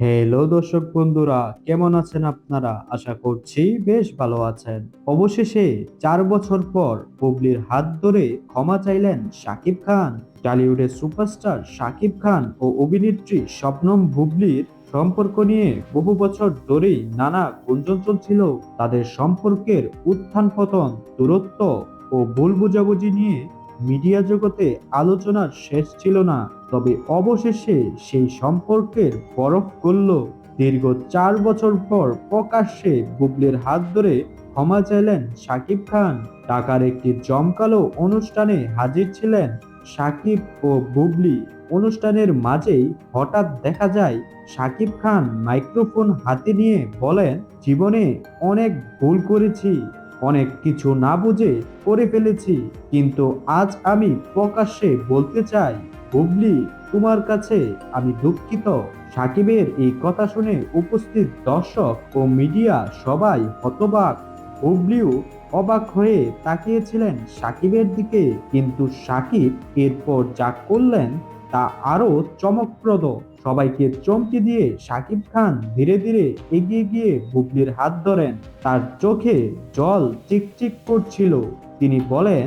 Hello দর্শক বন্ধুরা, কেমন আছেন আপনারা? আশা করছি বেশ ভালো আছেন। অবশেষে চার বছর পর বুবলির হাত ধরে ক্ষমা চাইলেন শাকিব খান। টলিউডের সুপারস্টার শাকিব খান ও অভিনেত্রী শবনম বুবলির সম্পর্ক নিয়ে বহু বছর ধরেই নানা গুঞ্জন চলছিল। তাদের সম্পর্কের উত্থান পতন, দূরত্ব ও ভুল বুঝাবুঝি নিয়ে মিডিয়া জগতে আলোচনার শেষ ছিল না। তবে অবশেষে সেই সম্পর্কের বরফ গলল দীর্ঘ চার বছর পর প্রকাশ্যে বুবলির হাত ধরে ক্ষমা চাইলেন শাকিব খান। ঢাকার একটি জমকালো অনুষ্ঠানে হাজির ছিলেন শাকিব ও বুবলি। অনুষ্ঠানের মাঝেই হঠাৎ দেখা যায় শাকিব খান মাইক্রোফোন হাতে নিয়ে বলেন, জীবনে অনেক ভুল করেছি, অনেক কিছু না বুঝে করে ফেলেছি, কিন্তু আজ আমি প্রকাশ্যে বলতে চাই। বুবলি, তোমার কাছে আমি দুঃখিত। সাকিবের এই কথা শুনে উপস্থিত দর্শক ও মিডিয়া সবাই হতবাক। বুবলিও অবাক হয়ে তাকিয়েছিলেন সাকিবের দিকে, কিন্তু সাকিব এরপর যা করলেন তা আরও চমকপ্রদ। সবাইকে চমকে দিয়ে সাকিব খান ধীরে ধীরে এগিয়ে গিয়ে বুবলির হাত ধরেন। তার চোখে জল চিকচিক করছিল। তিনি বলেন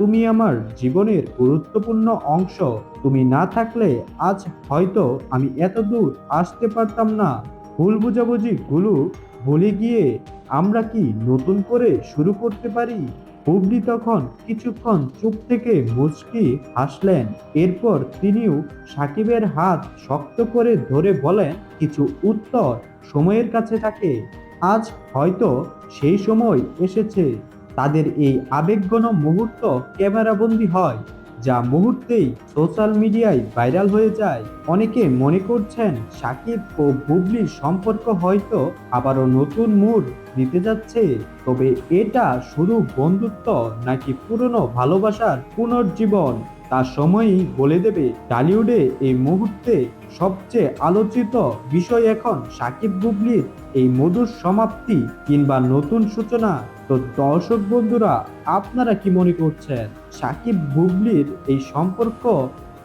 তুমি আমার জীবনের গুরুত্বপূর্ণ অংশ। তুমি না থাকলে আজ হয়তো আমি এত দূর আসতে পারতাম না। ভুল বুঝাবুঝি গুলো ভুলে গিয়ে আমরা কি নতুন করে শুরু করতে পারি? বুবলি তখন কিছুক্ষণ চুপ থেকে মুচকি হাসলেন। এরপর তিনিও সাকিবের হাত শক্ত করে ধরে বলেন, কিছু উত্তর সময়ের কাছে থাকে। আজ হয়তো সেই সময় এসেছে। তাদের এই আবেগঘন মুহূর্ত ক্যামেরাবন্দি হয়, যা মুহূর্তেই সোশ্যাল মিডিয়ায় ভাইরাল হয়ে যায়। অনেকে মনে করছেন সাকিব ও বুবলির সম্পর্ক হয়তো আবারও নতুন মুড দিতে যাচ্ছে, তবে এটা শুধু বন্ধুত্ব নাকি পুরনো ভালোবাসার পুনর্জীবন? তার সময়ই বলে দেবে টলিউডে এই মুহূর্তে সবচেয়ে আলোচিত বিষয় এখন সাকিব বুবলির এই মধুর সমাপ্তি কিংবা নতুন সূচনা। তো দর্শক বন্ধুরা, আপনারা কি মনে করছেন সাকিব বুবলির এই সম্পর্ক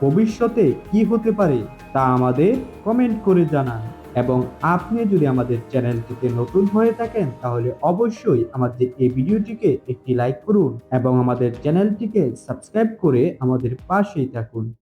ভবিষ্যতে কি হতে পারে তা আমাদের কমেন্ট করে জানান। এবং আপনি যদি আমাদের চ্যানেলটিতে নতুন হয়ে থাকেন, তাহলে অবশ্যই আমাদের এই ভিডিওটিকে একটি লাইক করুন এবং আমাদের চ্যানেলটিকে সাবস্ক্রাইব করে আমাদের পাশেই থাকুন।